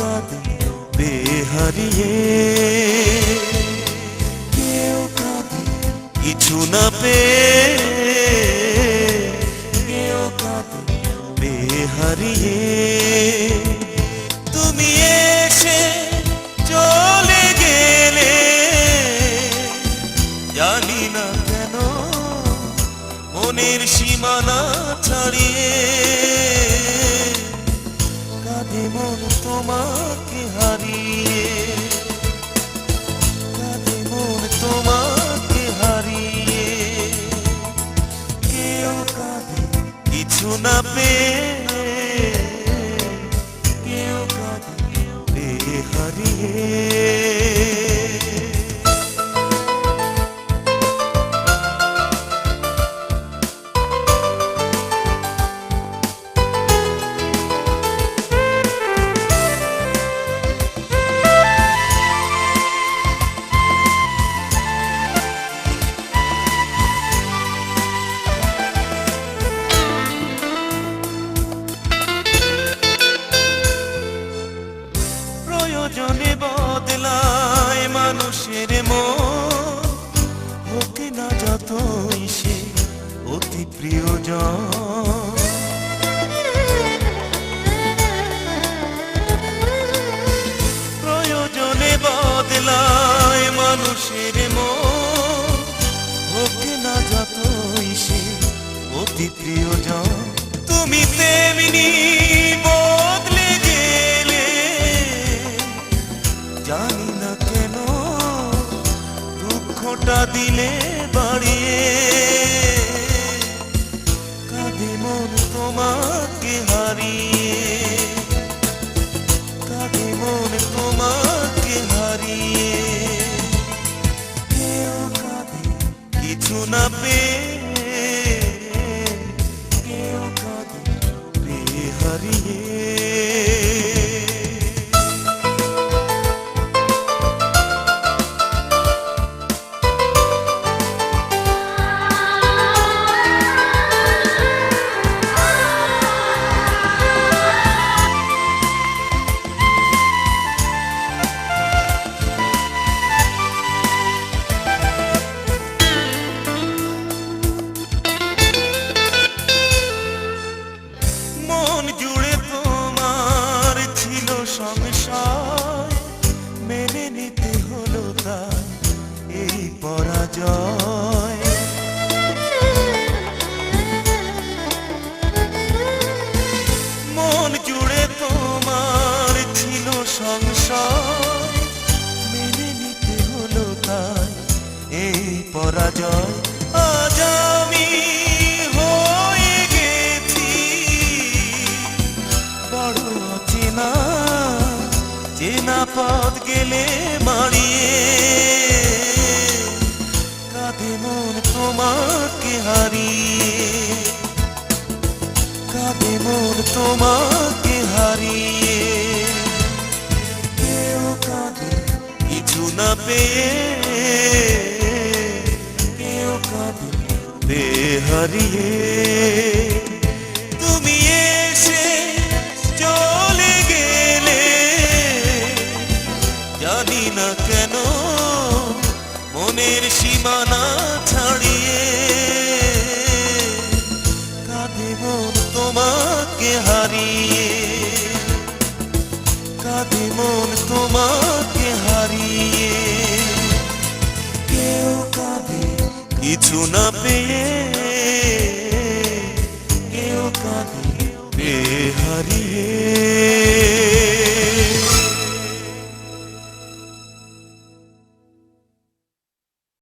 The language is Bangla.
কাঁদে বেহারিয়ে কেউ কাঁদে কিছু না পেয়ে কেউ কাঁদে বেহারিয়ে তুমি এসে চলে গেলে জানি না কেন মনের সীমানা ছাড়িয়ে তোমাকে হারিয়ে কাঁদে মন তোমাকে হারিয়ে। কেউ কাঁদে কিছু না পেয়ে কেউ কাঁদে বেহারিয়ে প্রয়োজনে বদলায় মানুষের মন। হোক না যতই সে অতি প্রিয়জন। প্রয়োজনে বদলায় মানুষের মন। হোক না যতই সে অতি প্রিয়জন। তুমি তেমনি দুঃখটা দিলে বাড়িয়ে। কাঁদে মন তোমাকে হারিয়ে। কাঁদে মন তোমাকে হারিয়ে। কেউ কাঁদে, কিছু না পেয়ে পরাজয় মন জুড়ে তোমার ছিল সংসার মেনে নিতে হলো তাই এই পরাজয়। আজ আমি গেছি, বড় চেনা চেনা পথ গেলে মারিয়ে তোমাকে হারিয়ে কাঁধে মন তোমাকে হারিয়ে। কেউ কাঁদে, কিছু না পেয়ে, কেউ কাঁদে বেহারিয়ে তুমি এসে চলে গেলে, জানি না কেন মনের সীমানা ছাড়িয়ে কাঁদে মন তোমাকে হারিয়ে। কাঁদে মন তোমাকে হারিয়ে। কেউ কাঁদে কিছু না পেয়ে। কেউ কাঁদে বেহারিয়ে